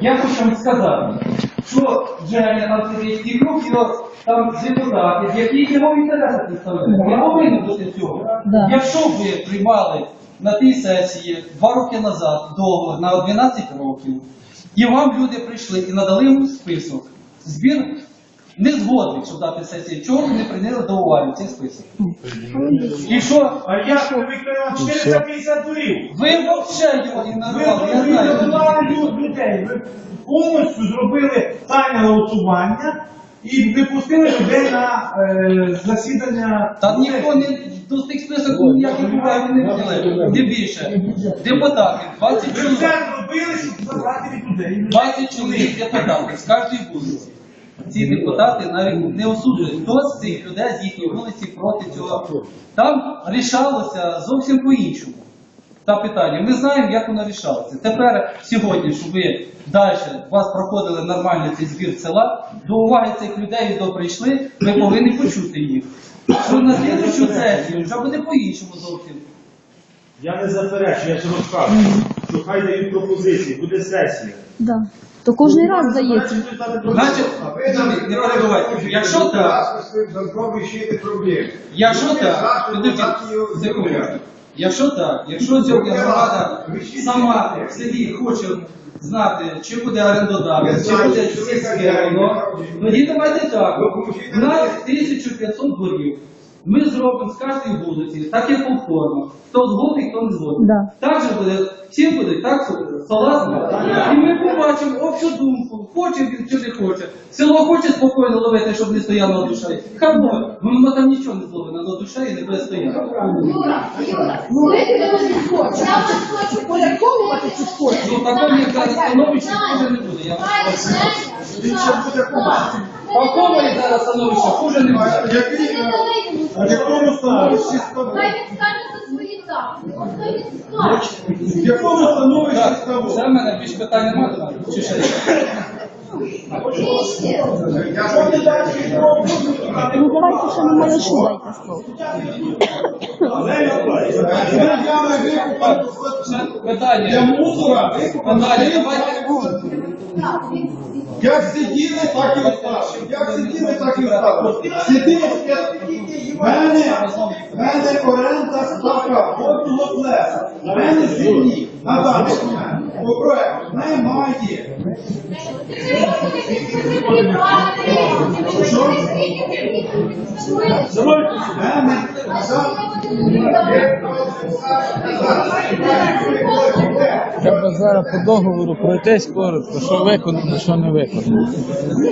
Я хочу вам сказати, що Женя круг його там депутатів, які його інтереси представляють. Не повинні бути цього. Да. Якщо ви приймали на тій сесії два роки назад договор на 12 років, і вам люди прийшли і надали йому список, збір незгодних, щоб дати сесії, чого ви не прийняли до уваги цей список? І що? А я Віктор Іванович, 450 дворів. Ви взагалі його Ви ігнорували, я знаю. ігнорували людей. Ви повністю зробили тайне голосування і не пустили людей на е, засідання. Та ніхто не до тих список ніяких уваги не взяли. Не більше. Депутати, 20 Ви чоловік. все зробили, щоб забрати від людей. 20 чоловік депутатів з кожної вулиці. Ці депутати навіть не осуджують, хто з цих людей з їхньої вулиці проти цього. Там рішалося зовсім по-іншому. Та питання. Ми знаємо, як воно рішалося. Тепер сьогодні, щоб ви далі вас проходили нормальний цей збір села, до уваги цих людей до прийшли, ми повинні почути їх. Що на слідчу сесію вже буде по-іншому зовсім. Я не заперечую, я ж розказую, що хай дають пропозиції, буде сесія. Да. То кожен раз дається. Значить, не перебувайте. Якщо так, Якщо так, секунду. Якщо так, якщо сьогодні громада сама в селі хоче знати, чи буде орендодавець, чи буде сільське воно, тоді давайте так. У нас 1500 дворів. Ми зробимо з кожної вулиці, так як по формах. Хто згодний, хто не згодний. Да. Так же буде, всі будуть так що согласні. І ми побачимо общу думку, хоче він чи не хоче. Село хоче спокійно ловити, щоб не стояло на душі. Хай буде. воно там нічого не зловить на душі і не буде стояти. Юра, Юра, ви не хочете. Я вас хочу полякувати цю школу. Ну такому як зараз становище хуже не буде. Я вам скажу. Такому як зараз становище хуже не буде. А в якому становищі Хай він скаже за свої так. От хай він скаже. В якому становищі Так, ставок? Це в мене більш питань немає? Чи ще є? Ну давайте ще на дайте слово. Питання. Як сиділи, так і осталось. Як сиділи, так і осталось. Сиділи, в мене, в мене оренда ставка водного плеса. В мене землі на даний момент проекту немає. Мене Треба зараз по договору пройтись коротко, що виконано, що не виконано.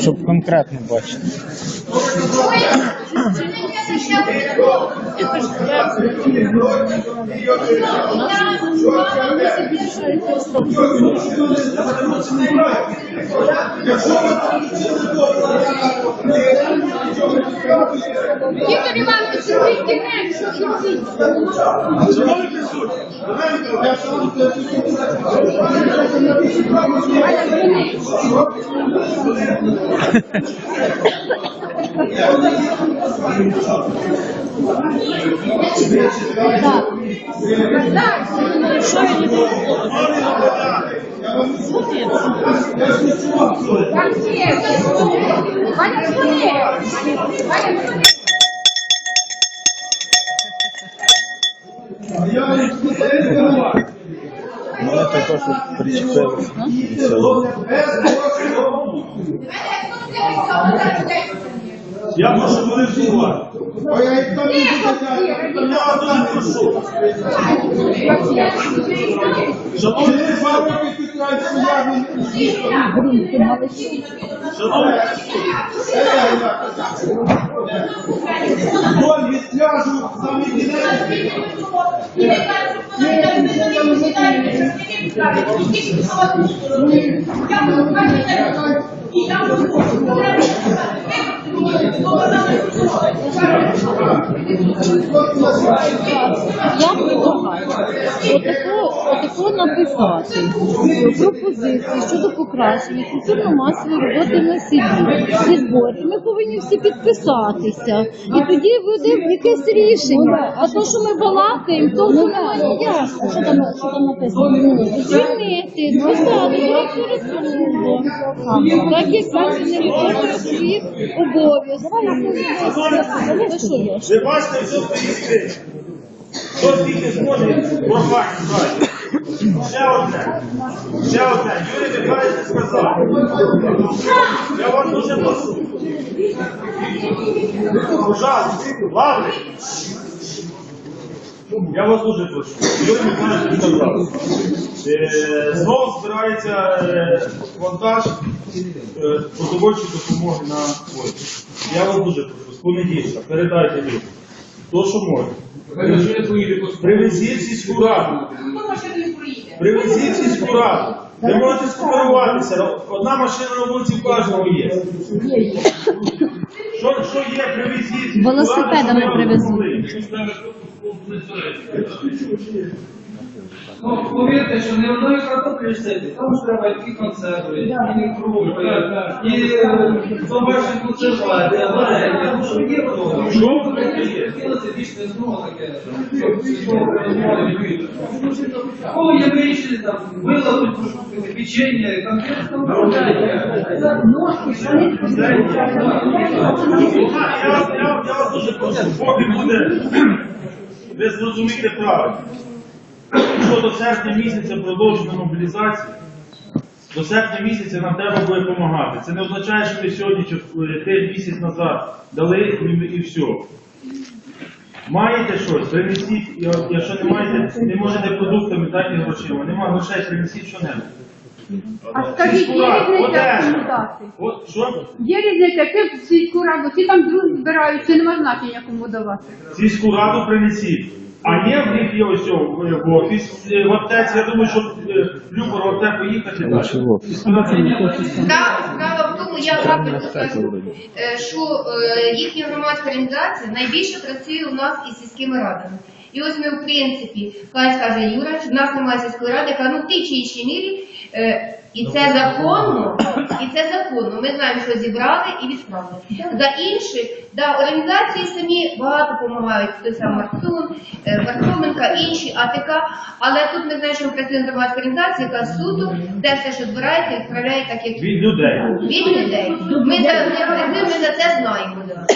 Щоб конкретно бачити. Віктор Іванович, робіть кінець, що зробіть. Так, є. Ваня, дзвони. Ваня, дзвони. Мене також все. Я можу модифікувати. Ой, а як там не Я одне. Шановні, шановні, Боль від пляжу саме кінець. Я предлагаю отаку отако написати пропозиції щодо покращення культурно-масової роботи на селі зі зборів. Ми повинні всі підписатися. І тоді буде якесь рішення. А то, що ми балакаємо, то немає ніякого. Що там, що там написано? Звільнити, посаду директора служби. Так як він не виконує своїх обов'язків. Ви що є? Ви бачите, що стоїть. Хто скільки зможе, далі. Ще одне. Ще одне. Юрій Михайлович сказав. Я вас дуже прошу. Пожалуйста, Лаврик. Я вас дуже прошу. Юрій Михайлович сказав. Е, Знову збирається е, вантаж е, продовольчої допомоги на вулиці. Я вас дуже прошу, з понеділка передайте людям. То, що можна. Привезіть сільську раду. Привезіть сільську раду. Ви можете скооперуватися. Одна машина на вулиці в кожного є. Що, що є, привезіть. Велосипедами привезуть. Ну, повірте, що не одної картоплі сидить, там ж треба і консерви, і крупи, і е, домашні консервація, варення, ну що є вдома. Що? Хотілося більш не знову таке, щоб сільського приймали люди. Кого є вирішили, там, виладуть печення, там, Я, я, я, я вас дуже прошу, поки буде, ви зрозумієте правильно. Якщо до серпня місяця продовжена мобілізація, до серпня місяця нам треба буде допомагати. Це не означає, що ви сьогодні чи е, три місяць назад дали і, і все. Маєте щось, принесіть, якщо не маєте, не можете продуктами дати грошима, немає грошей, принесіть що-небудь. А скажіть, є різниця кому дати? От що? Є різниця, ти в сільську раду, всі там друг збирають, це нема значення кому давати. Сільську раду принесіть. А є в них є ось о, в офіс, е, в аптеці, я думаю, що е, Любо в аптеку їхати далі. Справа, справа в тому, я запиту скажу, е, що е, їхня громадська організація найбільше працює у нас із сільськими радами. І ось ми, в принципі, хай скаже Юра, що в нас немає сільської ради, яка ну в тій чи іншій мірі, е, і це законно, і це законно. Ми знаємо, що зібрали і відправили. За інших, да, організації самі багато допомагають, той сам Марцун, е, інші, АТК, але тут ми знаємо, що ми працюємо громадська організація, яка суду, де все, що збирається, відправляє так, як Від людей. від людей. Ми за, ми, ми за це знаємо. Да.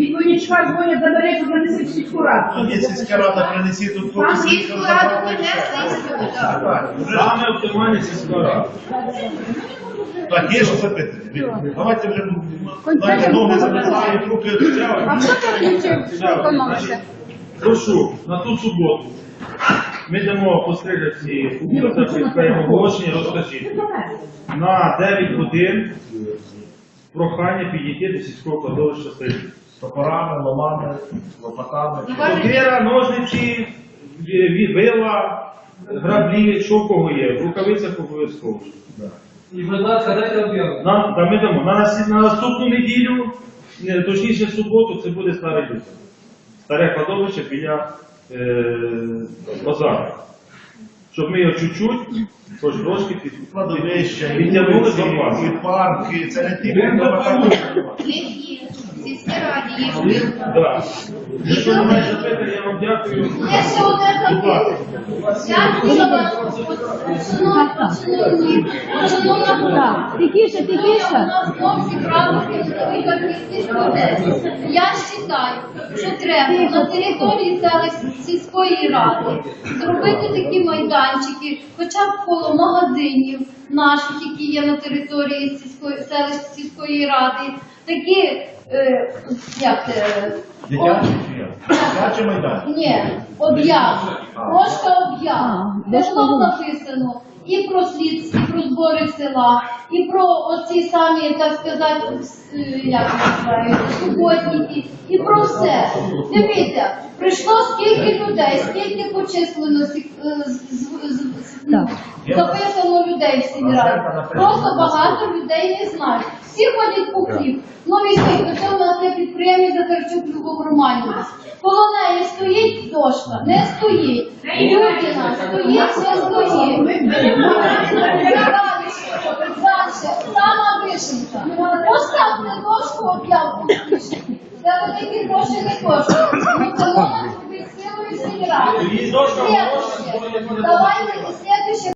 Від Вонічка дзвонять, заберете, занесуть в сільську раду. Є сільська рада, принесіть тут Там сільську раду принесли так. Саме оптимальна сільська рада. Так, є що запитати. Давайте вже дайте ноги замітають, руки А відтягують. хто це включив, що економите? Прошу, на ту суботу. Ми дамо постріляці відкриємо оголошення, розкажіть. На 9 годин прохання підійти до сільського кладовища Стрільців. Топорами, ломами, лопатами. Ну, ножниці, вила, граблі, що в кого є, в рукавицях обов'язково. І, будь ласка, дайте об'яву. На, та ми дамо. На, нас- на наступну неділю, не, точніше в суботу, це буде старе літо. Старе кладовище біля е, базару. Щоб ми його чуть-чуть, хоч трошки під, Кладовище, підтягнули до вас. і парки, це не тільки сільській раді спілка. Да. Якщо немає запитань, я вам дякую. Є ще одне Будь ласка. запитання. Я вас, шановні, шановна тихіше, тихіше. Я вважаю, що треба на території сільської ради зробити такі майданчики, хоча б коло магазинів наших, які є на території сільської селищ сільської ради. Такі, е, як це, Дитячі чи майданчики. ні, об'яв. Кошка об'яв. Де дошка воно написано і про слід, і про збори села, і про оці самі, так сказати, е, як називають, суботники, і про все. Дивіться, прийшло скільки людей, скільки по численності е, з- з- з- з- Так. записано людей. в сільраді. Просто багато людей не знають. Всі ходять по хліб. Ну візьміть, до цього у нас є підприємець Захарчук Любов Романівна. Коло неї стоїть дошка, не стоїть. Людина стоїть, не стоїть. Далі, сама вишенька. Поставте дошку об'явку. Це великі гроші не коштує. Давайте следующий